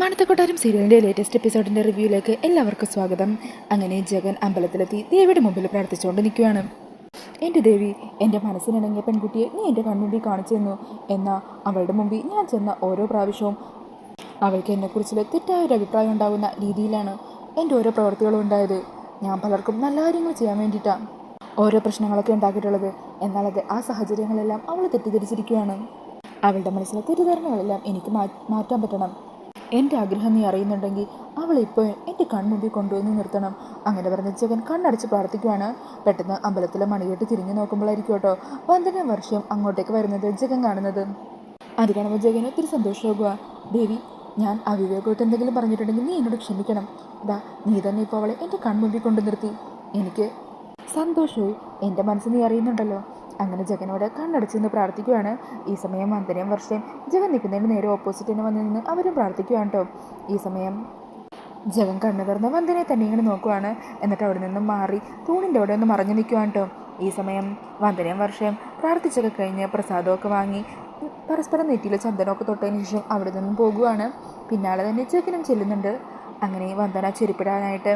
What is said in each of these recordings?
മണത്തക്കൊട്ടാരം സീരിയലിന്റെ ലേറ്റസ്റ്റ് എപ്പിസോഡിന്റെ റിവ്യൂയിലേക്ക് എല്ലാവർക്കും സ്വാഗതം. അങ്ങനെ ജഗൻ അമ്പലത്തിലെത്തി ദേവിയുടെ മുമ്പിൽ പ്രാർത്ഥിച്ചുകൊണ്ട് നിൽക്കുകയാണ്. എന്റെ ദേവി എന്റെ മനസ്സിനിണങ്ങിയ പെൺകുട്ടിയെ നീ എന്റെ കൺമുമ്പിൽ കാണിച്ചു തന്നു എന്നാൽ അവളുടെ മുമ്പിൽ ഞാൻ ചെന്ന ഓരോ പ്രാവശ്യവും അവൾക്ക് എന്നെക്കുറിച്ച് തെറ്റായ ഒരു അഭിപ്രായം ഉണ്ടാകുന്ന രീതിയിലാണ് എന്റെ ഓരോ പ്രവൃത്തികളും ഉണ്ടായത്. ഞാൻ പലർക്കും നല്ല കാര്യങ്ങൾ ചെയ്യാൻ വേണ്ടിയിട്ടാണ് ഓരോ പ്രശ്നങ്ങളൊക്കെ ഉണ്ടാക്കിയിട്ടുള്ളത്. എന്നാൽ അത് ആ സാഹചര്യങ്ങളെല്ലാം അവൾ തെറ്റിദ്ധരിച്ചിരിക്കുകയാണ്. അവളുടെ മനസ്സിലെ തെറ്റിദ്ധാരണകളെല്ലാം എനിക്ക് മാറ്റാൻ പറ്റണം. എന്റെ ആഗ്രഹം നീ അറിയുന്നുണ്ടെങ്കിൽ അവളെ ഇപ്പോൾ എന്റെ കൺമുമ്പിൽ കൊണ്ടുവന്ന് നിർത്തണം. അങ്ങനെ പറഞ്ഞ ജഗൻ കണ്ണടച്ച് പ്രാർത്ഥിക്കുവാണ്. പെട്ടെന്ന് അമ്പലത്തിലെ മണികെട്ട് തിരിഞ്ഞു നോക്കുമ്പോഴായിരിക്കും കേട്ടോ വന്ദന വർഷം അങ്ങോട്ടേക്ക് വരുന്നത് ജഗൻ കാണുന്നത്. അത് കാണുമ്പോൾ ജഗൻ ഒത്തിരി സന്തോഷമാകുക ദേവി ഞാൻ അവിവേകമായിട്ട് എന്തെങ്കിലും പറഞ്ഞിട്ടുണ്ടെങ്കിൽ നീ എന്നോട് ക്ഷമിക്കണം. ദാ നീ തന്നെ ഇപ്പോൾ അവളെ എന്റെ കൺമുമ്പിൽ കൊണ്ടു നിർത്തി. എനിക്ക് സന്തോഷവും എന്റെ മനസ്സ് നീ അറിയുന്നുണ്ടല്ലോ. അങ്ങനെ ജഗനോട് കണ്ണടച്ച് നിന്ന് പ്രാർത്ഥിക്കുകയാണ് ഈ സമയം വന്ദനയും വർഷയും ജഗൻ നിൽക്കുന്നതിന് നേരെ ഓപ്പോസിറ്റ് തന്നെ വന്ന് നിന്ന് അവരും പ്രാർത്ഥിക്കുകയാണ് കേട്ടോ ഈ സമയം ജഗൻ കണ്ണു തുറന്ന് വന്ദനെ തന്നെ ഇങ്ങനെ നോക്കുവാണ്. എന്നിട്ട് അവിടെ നിന്നും മാറി തൂണിന്റെ അവിടെ ഒന്ന് മറഞ്ഞു നിൽക്കുവാണ് കേട്ടോ ഈ സമയം വന്ദനയും വർഷയും പ്രാർത്ഥിച്ചൊക്കെ കഴിഞ്ഞ് പ്രസാദമൊക്കെ വാങ്ങി പരസ്പരം നെറ്റിയിൽ ചന്ദനമൊക്കെ തൊട്ടതിന് ശേഷം അവിടെ നിന്നും പോകുവാണ്. പിന്നാലെ തന്നെ ജഗനും ചെല്ലുന്നുണ്ട്. അങ്ങനെ വന്ദന ചെരുപ്പിടാനായിട്ട്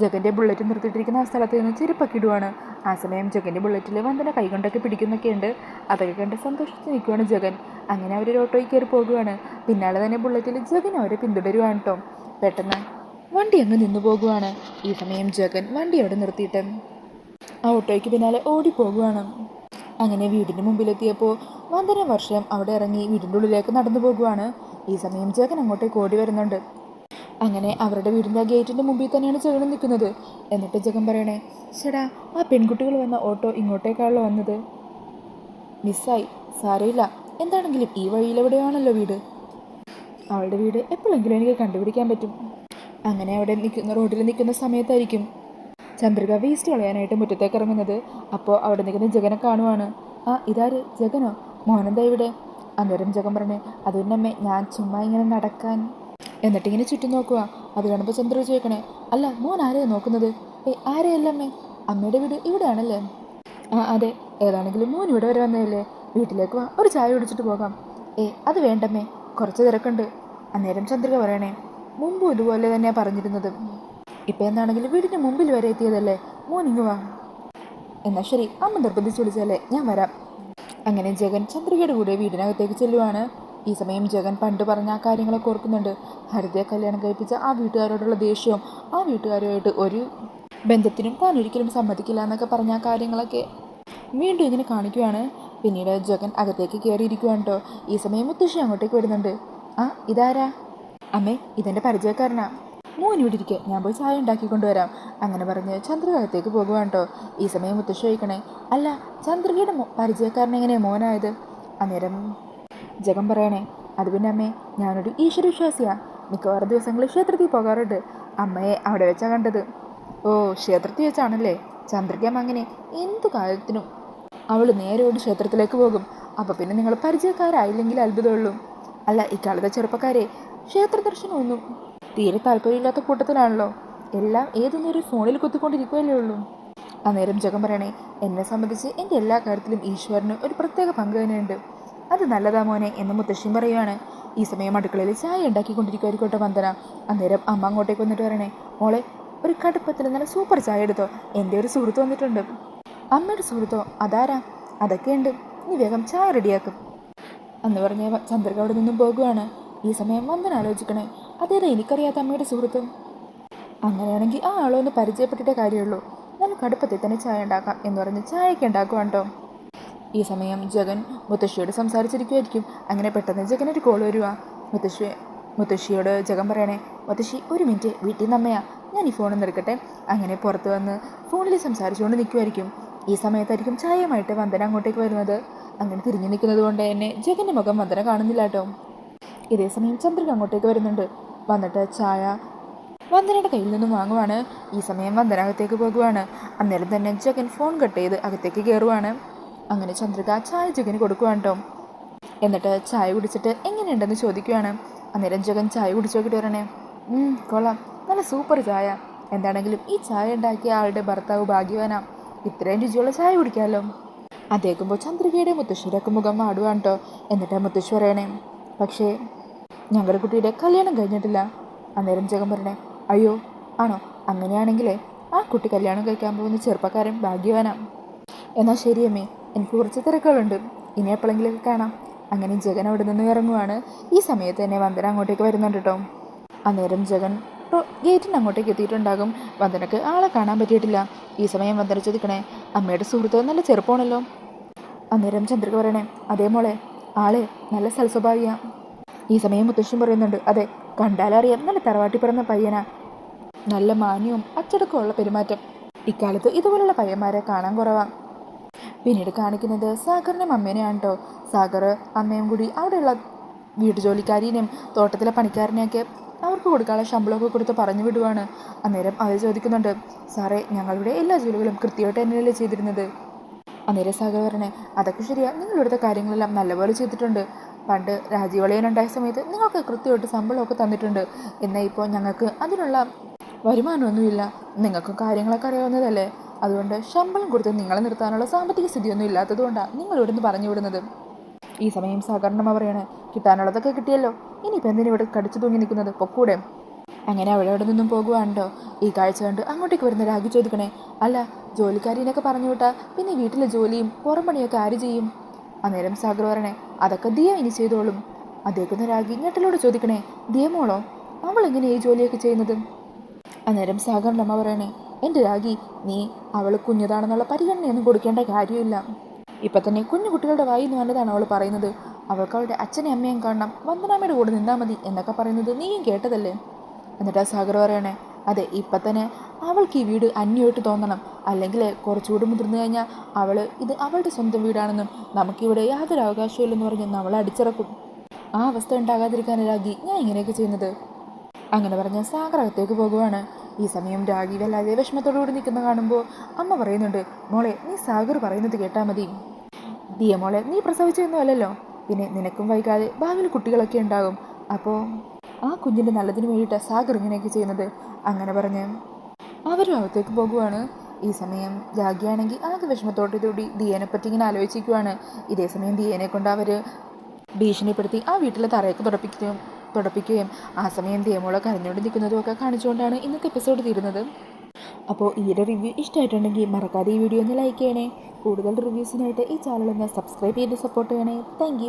ജഗന്റെ ബുള്ളറ്റ് നിർത്തിയിട്ടിരിക്കുന്ന ആ സ്ഥലത്ത് നിന്ന് ചെരുപ്പൊക്കെ ഇടുവാണ്. ആ സമയം ജഗന്റെ ബുള്ളറ്റിൽ വന്ദന കൈകൊണ്ടൊക്കെ പിടിക്കുന്നൊക്കെ ഉണ്ട് അതൊക്കെ കണ്ട് സന്തോഷിച്ച് നിൽക്കുവാണ് ജഗൻ. അങ്ങനെ അവർ ഓട്ടോയിൽ കയറി പോകുവാണ്. പിന്നാലെ തന്നെ ബുള്ളറ്റിൽ ജഗൻ അവരെ പിന്തുടരുവാണ് കേട്ടോ പെട്ടെന്ന് വണ്ടി അങ്ങ് നിന്നു പോകുവാണ്. ഈ സമയം ജഗൻ വണ്ടി അവിടെ നിർത്തിയിട്ട് ആ ഓട്ടോയ്ക്ക് പിന്നാലെ ഓടിപ്പോകുവാണ് അങ്ങനെ വീടിന്റെ മുമ്പിലെത്തിയപ്പോൾ വന്ദന വർഷം അവിടെ ഇറങ്ങി വീടിന്റെ ഉള്ളിലേക്ക് നടന്നു പോകുവാണ്. ഈ സമയം ജഗൻ അങ്ങോട്ടേക്ക് ഓടി വരുന്നുണ്ട്. അങ്ങനെ അവരുടെ വീടിന്റെ ഗേറ്റിന്റെ മുമ്പിൽ തന്നെയാണ് ജഗൻ നിൽക്കുന്നത്. എന്നിട്ട് ജഗൻ പറയണേ ചേടാ ആ പെൺകുട്ടികൾ വന്ന ഓട്ടോ ഇങ്ങോട്ടേക്കാണല്ലോ വന്നത്. മിസ്സായി സാരയില്ല എന്താണെങ്കിലും ഈ വഴിയിലെവിടെയാണല്ലോ വീട്? അവളുടെ വീട് എപ്പോഴെങ്കിലും എനിക്ക് കണ്ടുപിടിക്കാൻ പറ്റും. അങ്ങനെ അവിടെ നിൽക്കുന്ന റോഡിൽ നിൽക്കുന്ന സമയത്തായിരിക്കും. ചന്ദ്രിക വേസ്റ്റ് കളയാനായിട്ട് മുറ്റത്തേക്ക് ഇറങ്ങുന്നത്. അപ്പോൾ അവിടെ നിൽക്കുന്ന ജഗനെ കാണുവാണ്. ആ ഇതാര്? ജഗനോ? മോഹനന്താ ഇവിടെ? അന്നേരം ജഗൻ പറഞ്ഞു അതുകൊണ്ടമ്മേ ഞാൻ ചുമ്മാ ഇങ്ങനെ നടക്കാൻ എന്നിട്ടിങ്ങനെ ചുറ്റും നോക്കുക. അത് കാണുമ്പോൾ ചന്ദ്ര ചോദിക്കണേ അല്ല മോൻ ആരെയാണ് നോക്കുന്നത്? ഏ ആരെയല്ലമ്മേ? അമ്മയുടെ വീട് ഇവിടെയാണല്ലേ. ആ അതെ ഏതാണെങ്കിലും മോൻ ഇവിടെ വരെ വന്നതല്ലേ. വീട്ടിലേക്ക് വാ ഒരു ചായ കുടിച്ചിട്ട് പോകാം. ഏ അത് വേണ്ടമ്മേ കുറച്ച് തിരക്കുണ്ട്. അന്നേരം ചന്ദ്രിക പറയണേ മുമ്പും ഇതുപോലെ തന്നെയാണ് പറഞ്ഞിരുന്നത്. ഇപ്പം എന്താണെങ്കിലും വീടിന്റെ മുമ്പിൽ വരെ എത്തിയതല്ലേ. മോൻ വാ. എന്നാൽ ശരി അമ്മ നിർബന്ധിച്ച് വിളിച്ചാലേ ഞാൻ വരാം. അങ്ങനെ ജഗൻ ചന്ദ്രികയുടെ കൂടെ വീടിനകത്തേക്ക് ചെല്ലുവാണ്. ഈ സമയം ജഗൻ പണ്ട് പറഞ്ഞ ആ കാര്യങ്ങളൊക്കെ ഓർക്കുന്നുണ്ട്. ഹരിതയെ കല്യാണം കഴിപ്പിച്ച ആ വീട്ടുകാരോടുള്ള ദേഷ്യവും ആ വീട്ടുകാരുമായിട്ട് ഒരു ബന്ധത്തിനും താൻ ഒരിക്കലും സമ്മതിക്കില്ല എന്നൊക്കെ പറഞ്ഞ ആ കാര്യങ്ങളൊക്കെ വീണ്ടും ഇങ്ങനെ കാണിക്കുകയാണ് പിന്നീട് ജഗൻ അകത്തേക്ക് കയറിയിരിക്കുവാണ് കേട്ടോ. ഈ സമയം മുത്തശ്ശി അങ്ങോട്ടേക്ക് വരുന്നുണ്ട്. ആ ഇതാരാ? അമ്മേ ഇതെന്റെ പരിചയക്കാരനാ. മോൻ ഇവിടെ ഞാൻ പോയി ചായ ഉണ്ടാക്കി കൊണ്ടുവരാം. അങ്ങനെ പറഞ്ഞ് ചന്ദ്രകാലത്തേക്ക് പോകുവാണ് കേട്ടോ. ഈ സമയം മുത്തശ്ശി ചോദിക്കണേ അല്ല ചന്ദ്രികയുടെ പരിചയക്കാരനെങ്ങനെയാണ് മോനായത്? അന്നേരം ജഗം പറയണേ. അത് പിന്നെ അമ്മേ ഞാനൊരു ഈശ്വരവിശ്വാസിയാണ് മിക്കവാറും ദിവസങ്ങളിൽ ക്ഷേത്രത്തിൽ പോകാറുണ്ട്. അമ്മയെ അവിടെ വെച്ചാണ് കണ്ടത്. ഓ ക്ഷേത്രത്തിൽ വെച്ചാണല്ലേ? ചന്ദ്രികം അങ്ങനെ എന്തു കാര്യത്തിനും. അവൾ നേരോട് ക്ഷേത്രത്തിലേക്ക് പോകും. അപ്പോൾ പിന്നെ നിങ്ങൾ പരിചയക്കാരായില്ലെങ്കിൽ അത്ഭുതമുള്ളൂ. അല്ല ഇക്കാലത്തെ ചെറുപ്പക്കാരെ ക്ഷേത്ര ദർശനമൊന്നും തീരെ താല്പര്യമില്ലാത്ത കൂട്ടത്തിലാണല്ലോ. എല്ലാം ഏതൊന്നൊരു ഫോണിൽ കുത്തിക്കൊണ്ടിരിക്കുകയല്ലേ ഉള്ളൂ. അന്നേരം ജഗം പറയണേ എന്നെ സംബന്ധിച്ച് എന്റെ എല്ലാ കാര്യത്തിലും ഈശ്വരന് ഒരു പ്രത്യേക പങ്ക് തന്നെയുണ്ട്. അത് നല്ലതാ മോനെ എന്ന് മുത്തശ്ശിയും പറയുവാണ്. ഈ സമയം അടുക്കളയിൽ ചായ ഉണ്ടാക്കിക്കൊണ്ടിരിക്കുമായിരിക്കോട്ടെ വന്ദന. അന്നേരം അമ്മ അങ്ങോട്ടേക്ക് വന്നിട്ട് പറയണേ മോളെ ഒരു കടുപ്പത്തിൽ നല്ല സൂപ്പർ ചായ എടുത്തോ. എന്റെ ഒരു സുഹൃത്ത് വന്നിട്ടുണ്ട്. അമ്മയുടെ സുഹൃത്തോ? അതാരാ? അതൊക്കെയുണ്ട്. നീ വേഗം ചായ റെഡിയാക്കും. എന്ന് പറഞ്ഞ ചന്ദ്രക അവിടെ നിന്നും പോകുകയാണ് ഈ സമയം വന്ദന ആലോചിക്കണേ അതേതാ എനിക്കറിയാത്ത അമ്മയുടെ സുഹൃത്തും? അങ്ങനെയാണെങ്കിൽ ആ ആളൊന്ന് പരിചയപ്പെട്ടിട്ടേ കാര്യമുള്ളൂ. നല്ല കടുപ്പത്തിൽ തന്നെ ചായ ഉണ്ടാക്കാം എന്ന് പറഞ്ഞ് ചായയൊക്കെ ഉണ്ടാക്കുവാണ് കേട്ടോ ഈ സമയം ജഗൻ മുത്തശ്ശിയോട് സംസാരിച്ചിരിക്കുമായിരിക്കും അങ്ങനെ പെട്ടെന്ന് ജഗനൊരു കോൾ വരുക മുത്തശ്ശി മുത്തശ്ശിയോട് ജഗൻ പറയണേ മുത്തശ്ശി ഒരു മിനിറ്റ് വീട്ടിൽ നിന്ന് അമ്മയാ. ഞാൻ ഈ ഫോണിൽ നിർക്കട്ടെ അങ്ങനെ പുറത്ത് വന്ന് ഫോണിൽ സംസാരിച്ചുകൊണ്ട് നിൽക്കുമായിരിക്കും ഈ സമയത്തായിരിക്കും ചായയുമായിട്ട് വന്ദന അങ്ങോട്ടേക്ക് വരുന്നത്. അങ്ങനെ തിരിഞ്ഞു നിൽക്കുന്നത് കൊണ്ട് തന്നെ ജഗന്റെ മുഖം വന്ദന കാണുന്നില്ല കേട്ടോ. ഇതേ സമയം അങ്ങോട്ടേക്ക് വരുന്നുണ്ട്. വന്നിട്ട് ചായ വന്ദനയുടെ കയ്യിൽ നിന്നും വാങ്ങുവാണ്. ഈ സമയം വന്ദന അകത്തേക്ക് പോകുവാണ്. അന്നേരം തന്നെ ജഗൻ ഫോൺ കട്ട് ചെയ്ത് അകത്തേക്ക് കയറുവാണ് അങ്ങനെ ചന്ദ്രിക ചായ ജഗന് കൊടുക്കുവാണ് കേട്ടോ. എന്നിട്ട് ചായ കുടിച്ചിട്ട് എങ്ങനെയുണ്ടെന്ന് ചോദിക്കുകയാണ് അന്നേരം ജഗൻ ചായ കുടിച്ചു നോക്കിയിട്ട് വരണേ "ഉം, കൊള്ളാം. നല്ല സൂപ്പർ ചായ. എന്താണെങ്കിലും ഈ ചായ ഉണ്ടാക്കിയ ആളുടെ ഭർത്താവ് ഭാഗ്യവാനാ. ഇത്രയും രുചിയുള്ള ചായ കുടിക്കാമല്ലോ അതേക്കുമ്പോൾ ചന്ദ്രികയുടെ മുത്തശ്ശിയുടെയൊക്കെ മുഖം ആടുവാണ് കേട്ടോ. എന്നിട്ട് മുത്തശ്ശി പറയണേ പക്ഷേ ഞങ്ങളുടെ കുട്ടിയുടെ കല്യാണം കഴിഞ്ഞിട്ടില്ല. അന്നേരം ജഗൻ പറഞ്ഞേ അയ്യോ ആണോ? അങ്ങനെയാണെങ്കിലേ ആ കുട്ടി കല്യാണം കഴിക്കാൻ പോകുന്ന ചെറുപ്പക്കാരൻ ഭാഗ്യവാനാണ് എന്നാൽ ശരി അമ്മേ എനിക്ക് കുറച്ച് തിരക്കുകളുണ്ട്. ഇനി എപ്പോഴെങ്കിലും കാണാം. അങ്ങനെ ജഗൻ അവിടെ നിന്ന് ഇറങ്ങുവാണ്. ഈ സമയത്ത് തന്നെ വന്ദന അങ്ങോട്ടേക്ക് വരുന്നുണ്ട് കേട്ടോ. അന്നേരം ജഗൻ ഗേറ്റിന് അങ്ങോട്ടേക്ക് എത്തിയിട്ടുണ്ടാകും. വന്ദനക്ക് ആളെ കാണാൻ പറ്റിയിട്ടില്ല. ഈ സമയം വന്ദന ചോദിക്കണേ അമ്മയുടെ സുഹൃത്ത് നല്ല ചെറുപ്പമാണല്ലോ. അന്നേരം ചന്ദ്രിക പറയണേ അതേ മോളെ ആൾ നല്ല സൽസ്വഭാവിയാ. ഈ സമയം മുത്തശ്ശൻ പറയുന്നുണ്ട് അതെ കണ്ടാലറിയാം. നല്ല തറവാട്ടി പിറന്ന പയ്യനാ. നല്ല മാന്യവും അച്ചടക്കമുള്ള പെരുമാറ്റം. ഇക്കാലത്ത് ഇതുപോലുള്ള പയ്യന്മാരെ കാണാൻ കുറവാ. പിന്നീട് കാണിക്കുന്നത് സാഗറിന്റെ അമ്മേനെയാണ് കേട്ടോ സാഗർ അമ്മയും കൂടി അവിടെയുള്ള വീട്ടുജോലിക്കാരിനെയും തോട്ടത്തിലെ പണിക്കാരനെയൊക്കെ അവർക്ക് കൊടുക്കാനുള്ള ശമ്പളമൊക്കെ കൊടുത്ത് പറഞ്ഞു വിടുവാണ്. അന്നേരം അവർ ചോദിക്കുന്നുണ്ട് സാറേ ഞങ്ങളുടെ എല്ലാ ജോലികളും കൃത്യമായിട്ട് തന്നെയല്ലേ ചെയ്തിരുന്നത്? അന്നേരം സാഗർ പറഞ്ഞേ അതൊക്കെ ശരിയാ. നിങ്ങളിവിടുത്തെ കാര്യങ്ങളെല്ലാം നല്ലപോലെ ചെയ്തിട്ടുണ്ട്. പണ്ട് രാജീവളയനുണ്ടായ സമയത്ത് നിങ്ങൾക്ക് കൃത്യമായിട്ട് ശമ്പളമൊക്കെ തന്നിട്ടുണ്ട്. എന്നാൽ ഇപ്പോൾ ഞങ്ങൾക്ക് അതിനുള്ള വരുമാനമൊന്നുമില്ല. നിങ്ങൾക്കും കാര്യങ്ങളൊക്കെ അറിയാവുന്നതല്ലേ? അതുകൊണ്ട് ശമ്പളം കൊടുത്ത് നിങ്ങളെ നിർത്താനുള്ള സാമ്പത്തിക സ്ഥിതിയൊന്നും ഇല്ലാത്തതുകൊണ്ടാണ് നിങ്ങൾ ഇവിടുന്ന് പറഞ്ഞു വിടുന്നത്. ഈ സമയം സഹകരണം പറയാണ് കിട്ടാനുള്ളതൊക്കെ കിട്ടിയല്ലോ. ഇനിയിപ്പോൾ എന്തിനു ഇവിടെ കടിച്ചു തൂങ്ങി നിൽക്കുന്നത്? പൊക്കൂടെ. അങ്ങനെ അവിടെ അവിടെ നിന്നും പോകുവാണ്ടോ? ഈ കാഴ്ച കണ്ട് അങ്ങോട്ടേക്ക് വരുന്ന രാഗി ചോദിക്കണേ. അല്ല ജോലിക്കാരിനൊക്കെ പറഞ്ഞു വിട്ടാ പിന്നെ വീട്ടിലെ ജോലിയും പുറം പണിയൊക്കെ ആര് ചെയ്യും? അന്നേരം സാഗർ പറയണേ അതൊക്കെ ദിയ ഇനി ചെയ്തോളും. അദ്ദേഹത്തിന് രാഗി ഞെട്ടലോട് ചോദിക്കണേ ദിയമോളോ അവൾ എങ്ങനെ ഈ ജോലിയൊക്കെ ചെയ്യുന്നത്? അന്നേരം സാഗറിന്റെ അമ്മ പറയണേ എന്റെ രാഗി നീ അവൾ കുഞ്ഞതാണെന്നുള്ള പരിഗണനയൊന്നും കൊടുക്കേണ്ട കാര്യമില്ല. ഇപ്പം തന്നെ കുഞ്ഞു കുട്ടികളുടെ വായി എന്ന് വന്നതാണ് അവൾ പറയുന്നത്. അവൾക്ക് അവളുടെ അച്ഛനെയും അമ്മയും കാണണം. വന്ദനാമ്മയുടെ കൂടെ നിന്നാൽ മതി എന്നൊക്കെ പറയുന്നത് നീയും കേട്ടതല്ലേ? എന്നിട്ട് ആ സാഗർ പറയണേ അതെ ഇപ്പം തന്നെ അവൾക്ക് ഈ വീട് അന്യമായിട്ട് തോന്നണം. അല്ലെങ്കിൽ കുറച്ചുകൂടി മുതിർന്നു കഴിഞ്ഞാൽ അവൾ ഇത് അവളുടെ സ്വന്തം വീടാണെന്നും നമുക്കിവിടെ യാതൊരു അവകാശമില്ലെന്ന് പറഞ്ഞ് നമ്മളെ അടിച്ചിറക്കും. ആ അവസ്ഥ ഉണ്ടാകാതിരിക്കാൻ രാഗി ഞാൻ ഇങ്ങനെയൊക്കെ ചെയ്യുന്നത്. അങ്ങനെ പറഞ്ഞ സാഗർ അകത്തേക്ക് പോകുവാണ്. ഈ സമയം രാഗി വല്ലാതെ വിഷമത്തോടുകൂടി നിൽക്കുന്ന കാണുമ്പോൾ അമ്മ പറയുന്നുണ്ട് മോളെ നീ സാഗർ പറയുന്നത് കേട്ടാൽ മതി. ദിയ മോളെ നീ പ്രസവിച്ചതൊന്നും അല്ലല്ലോ. പിന്നെ നിനക്കും വൈകാതെ ഭാവിയിൽ കുട്ടികളൊക്കെ ഉണ്ടാകും. അപ്പോൾ ആ കുഞ്ഞിന്റെ നല്ലതിന് വേണ്ടിയിട്ട് സാഗർ ഇങ്ങനെയൊക്കെ ചെയ്യുന്നത്. അങ്ങനെ പറഞ്ഞ് അവരും അകത്തേക്ക് പോകുവാണ്. ഈ സമയം രാഗിയാണെങ്കിൽ ആകെ വിഷമത്തോട്ടുകൂടി ദിയേനെ പറ്റി ഇങ്ങനെ ആലോചിക്കുവാണ് ഇതേ സമയം ദിയനെ കൊണ്ട് അവർ ഭീഷണിപ്പെടുത്തി ആ വീട്ടിലെ തറയൊക്കെ തുടപ്പിക്കുകയും തുടപ്പിക്കുകയും ആ സമയം ദിയമോളെ കരഞ്ഞുകൊണ്ട് നിൽക്കുന്നതും ഒക്കെ കാണിച്ചുകൊണ്ടാണ് ഇന്നത്തെ എപ്പിസോഡ് തീരുന്നത്. അപ്പോൾ ഈ ഒരു റിവ്യൂ ഇഷ്ടമായിട്ടുണ്ടെങ്കിൽ മറക്കാതെ ഈ വീഡിയോ ഒന്ന് ലൈക്ക് ചെയ്യണേ. കൂടുതൽ റിവ്യൂസിനായിട്ട് ഈ ചാനൽ ഒന്ന് സബ്സ്ക്രൈബ് ചെയ്ത് സപ്പോർട്ട് ചെയ്യണേ. താങ്ക്